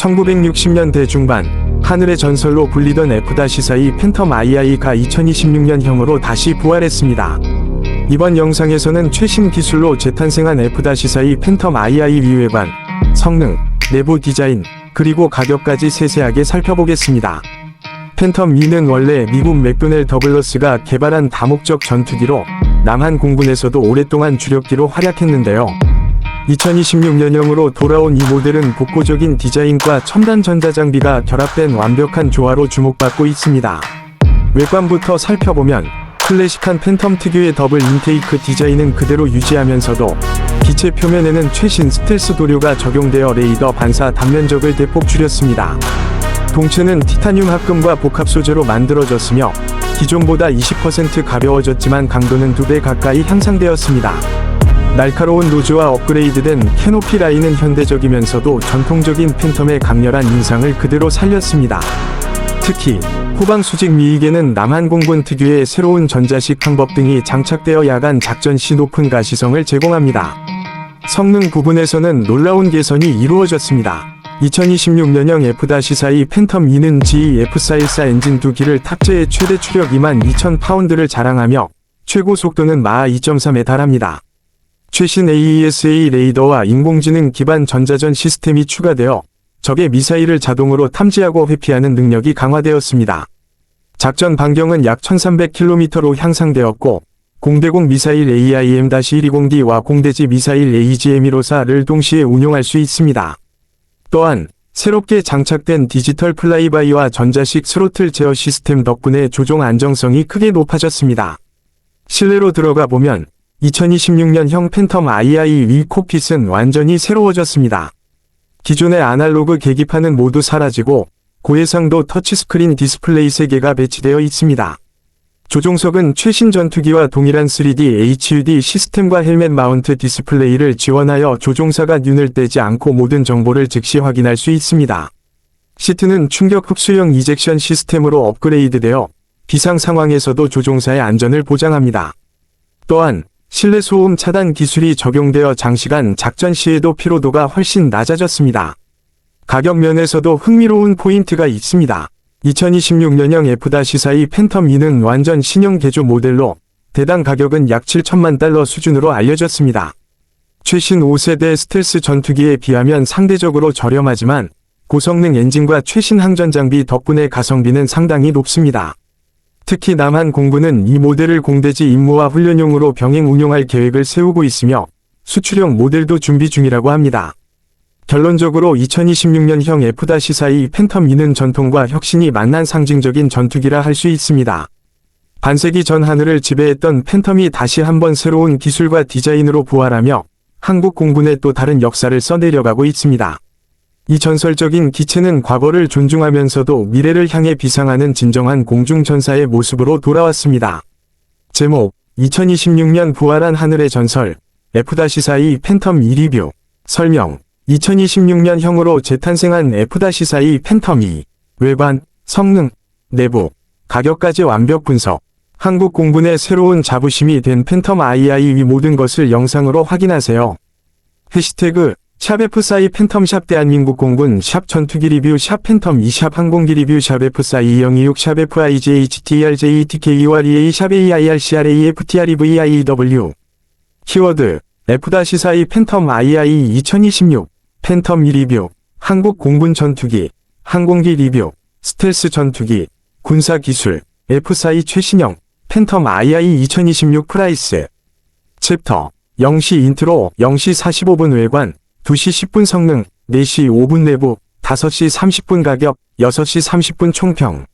1960년대 중반 하늘의 전설로 불리던 F-4이 팬텀 II가 2026년형으로 다시 부활했습니다. 이번 영상에서는 최신 기술로 재탄생한 F-4이 팬텀 II 위외관, 성능, 내부 디자인, 그리고 가격까지 세세하게 살펴보겠습니다. 팬텀 2는 원래 미국 맥도넬 더글러스가 개발한 다목적 전투기로 남한 공군에서도 오랫동안 주력기로 활약했는데요. 2026년형으로 돌아온 이 모델은 독보적인 디자인과 첨단 전자장비가 결합된 완벽한 조화로 주목받고 있습니다. 외관부터 살펴보면 클래식한 팬텀 특유의 더블 인테이크 디자인은 그대로 유지하면서도 기체 표면에는 최신 스텔스 도료가 적용되어 레이더 반사 단면적을 대폭 줄였습니다. 동체는 티타늄 합금과 복합 소재로 만들어졌으며 기존보다 20% 가벼워졌지만 강도는 2배 가까이 향상되었습니다. 날카로운 노즈와 업그레이드된 캐노피 라인은 현대적이면서도 전통적인 팬텀의 강렬한 인상을 그대로 살렸습니다. 특히 후방 수직 미익에는 남한공군 특유의 새로운 전자식 방법 등이 장착되어 야간 작전 시 높은 가시성을 제공합니다. 성능 부분에서는 놀라운 개선이 이루어졌습니다. 2026년형 F-4이 팬텀 2는 GE F414 엔진 두 기를 탑재해 최대 추력 22,000파운드를 자랑하며 최고 속도는 마하 2.3에 달합니다. 최신 AESA 레이더와 인공지능 기반 전자전 시스템이 추가되어 적의 미사일을 자동으로 탐지하고 회피하는 능력이 강화되었습니다. 작전 반경은 약 1300km로 향상되었고 공대공 미사일 AIM-120D와 공대지 미사일 AGM-154를 동시에 운용할 수 있습니다. 또한 새롭게 장착된 디지털 플라이바이와 전자식 스로틀 제어 시스템 덕분에 조종 안정성이 크게 높아졌습니다. 실내로 들어가 보면 2026년형 팬텀 II 위 콕핏은 완전히 새로워졌습니다. 기존의 아날로그 계기판은 모두 사라지고 고해상도 터치스크린 디스플레이 3개가 배치되어 있습니다. 조종석은 최신 전투기와 동일한 3D HUD 시스템과 헬멧 마운트 디스플레이를 지원하여 조종사가 눈을 떼지 않고 모든 정보를 즉시 확인할 수 있습니다. 시트는 충격 흡수형 이젝션 시스템으로 업그레이드되어 비상 상황에서도 조종사의 안전을 보장합니다. 또한 실내 소음 차단 기술이 적용되어 장시간 작전 시에도 피로도가 훨씬 낮아졌습니다. 가격 면에서도 흥미로운 포인트가 있습니다. 2026년형 F-4이 팬텀 2는 완전 신형 개조 모델로 대당 가격은 약 7천만 달러 수준으로 알려졌습니다. 최신 5세대 스텔스 전투기에 비하면 상대적으로 저렴하지만 고성능 엔진과 최신 항전 장비 덕분에 가성비는 상당히 높습니다. 특히 남한 공군은 이 모델을 공대지 임무와 훈련용으로 병행 운용할 계획을 세우고 있으며 수출형 모델도 준비 중이라고 합니다. 결론적으로 2026년형 F-4이 팬텀 2는 전통과 혁신이 만난 상징적인 전투기라 할 수 있습니다. 반세기 전 하늘을 지배했던 팬텀이 다시 한번 새로운 기술과 디자인으로 부활하며 한국 공군의 또 다른 역사를 써내려가고 있습니다. 이 전설적인 기체는 과거를 존중하면서도 미래를 향해 비상하는 진정한 공중전사의 모습으로 돌아왔습니다. 제목 2026년 부활한 하늘의 전설 F-4이 팬텀 2 리뷰 설명 2026년 형으로 재탄생한 F-4이 팬텀 2 외관, 성능, 내부, 가격까지 완벽 분석 한국 공군의 새로운 자부심이 된 팬텀 II 위 모든 것을 영상으로 확인하세요. 해시태그 샵 F4이 팬텀 샵 대한민국 공군 샵 전투기 리뷰 샵 팬텀 2샵 항공기 리뷰 샵 F4 2026 샵 FIGHTRJTKUREA 샵 AIRCRAFTREVIEW 키워드 F-4이 팬텀 II 2026 팬텀 2 리뷰 한국 공군 전투기 항공기 리뷰 스텔스 전투기 군사 기술 F-4이 최신형 팬텀 II 2026 프라이스. 챕터 0시 인트로 0시 45분 외관 2시 10분 성능 4시 5분 내부 5시 30분 가격 6시 30분 총평